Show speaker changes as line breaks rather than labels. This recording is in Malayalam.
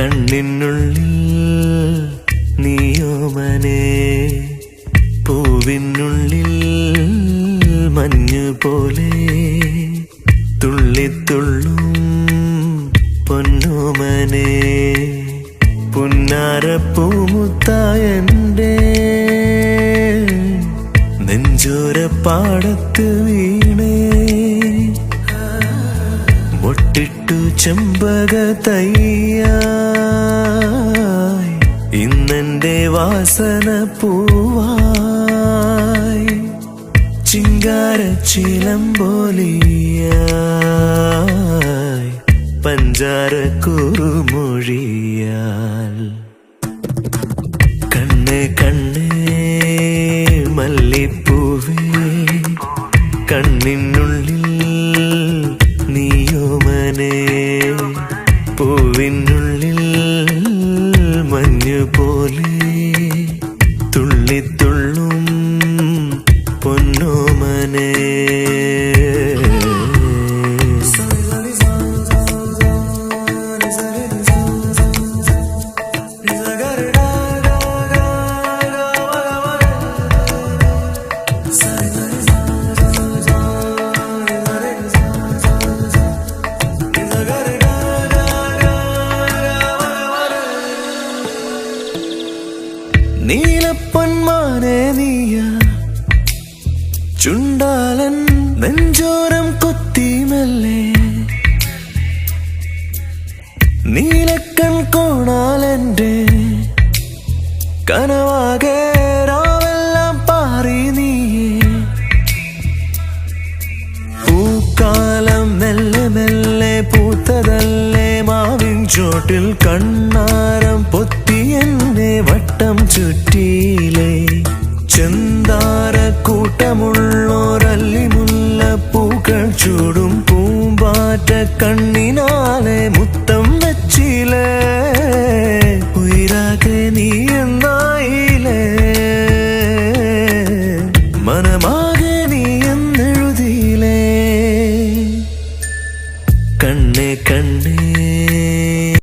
കണ്ണിനുള്ളിൽ നീയോമനെ പൂവിനുള്ളിൽ മഞ്ഞു പോലെ തുള്ളിത്തുള്ളും പൊന്നോമനെ. പുന്നാരപ്പൂമുത്തായന്റെ നെഞ്ചോര പാടത്ത് വീണേ ചെമ്പക ഇന്നെന്റെ വാസന പൂവായി. ചിങ്കാര ചിലമ്പോലിയായി പഞ്ചാര കുറുമൊഴിയാൽ. കണ്ണേ കണ്ണേ മല്ലിപ്പൂവേ. കണ്ണിനുള്ളിൽ പൂവിനുള്ളിൽ മഞ്ഞു പോലെ തുള്ളിത്തുള്ളും പൊന്നോമനെ. നീലപ്പൊന്മാനെ നീയ. ചുണ്ടാലൻ നെഞ്ചോരം കൊത്തിമല്ലേ നീലക്കൺ കോണാലന്റെ കനവാകെ ചെന്താര കൂട്ടമുള്ളോരല്ലി മുല്ലപ്പൂക്കൾ ചൂടും പൂമ്പാറ്റ കണ്ണിനാലെ മുത്തം വെച്ചില്ലേ